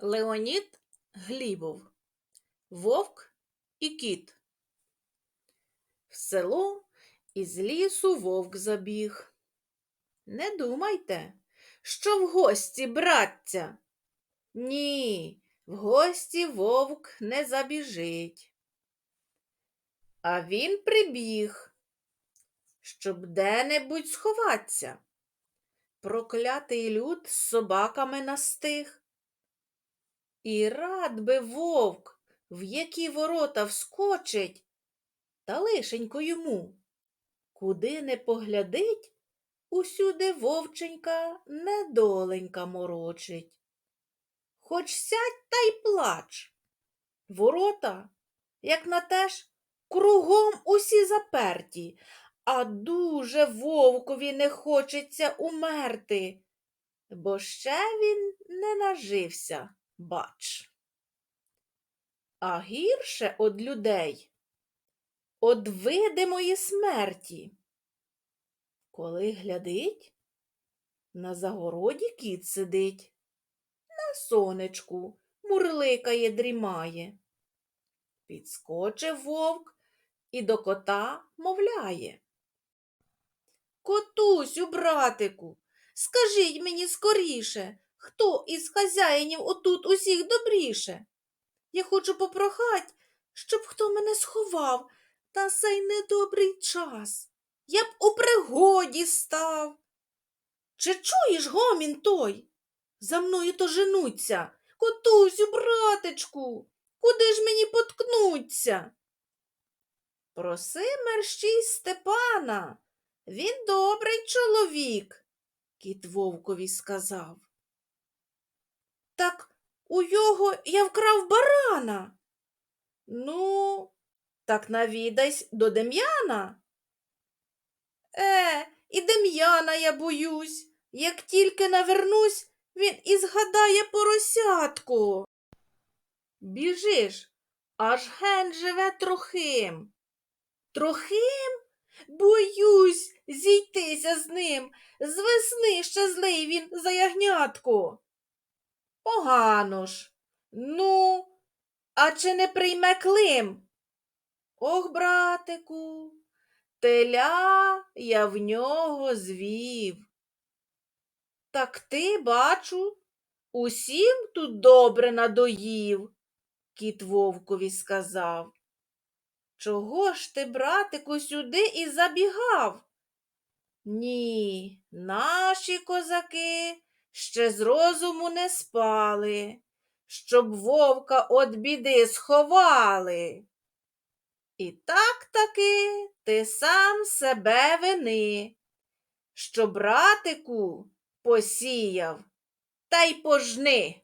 Леонід Глібов Вовк і кіт. В село із лісу вовк забіг. Не думайте, що в гості браття. Ні, в гості вовк не забіжить. А він прибіг, щоб де-небудь сховатися. Проклятий люд з собаками настиг. І рад би вовк, в які ворота вскочить, та лишенько йому. Куди не поглядить, усюди вовченька недоленька морочить. Хоч сядь та й плач. Ворота, як на те ж, кругом усі заперті, а дуже вовкові не хочеться умерти, бо ще він не нажився, бач. А гірше од людей, од видимої смерті. Коли глядить, на загороді кіт сидить, на сонечку мурликає, дрімає. Підскочив вовк і до кота мовляє. Котусю, братику, скажіть мені скоріше, хто із хазяїнів отут усіх добріше? Я хочу попрохать, щоб хто мене сховав на сей недобрий час. Я б у пригоді став. Чи чуєш гомін той? За мною то женуться. Котусю, братечку, куди ж мені поткнуться? Проси мерщій Степана, він добрий чоловік, кіт вовкові сказав. Так у його я вкрав барана. Ну, так навідайсь до Дем'яна. Е, і Дем'яна я боюсь. Як тільки навернусь, він і згадає поросятку. Біжиш, аж ген живе трохим. Трохим? Боюсь зійтися з ним. З весни ще злий він за ягнятку. Погано ж. Ну, а чи не прийме Клим? Ох, братику, теля я в нього звів. Так ти, бачу, усім тут добре надоїв, кіт вовкові сказав. Чого ж ти, братику, сюди і забігав? Ні, наші козаки ще з розуму не спали, щоб вовка от біди сховали. І так таки ти сам себе вини, що братику посіяв та й пожни.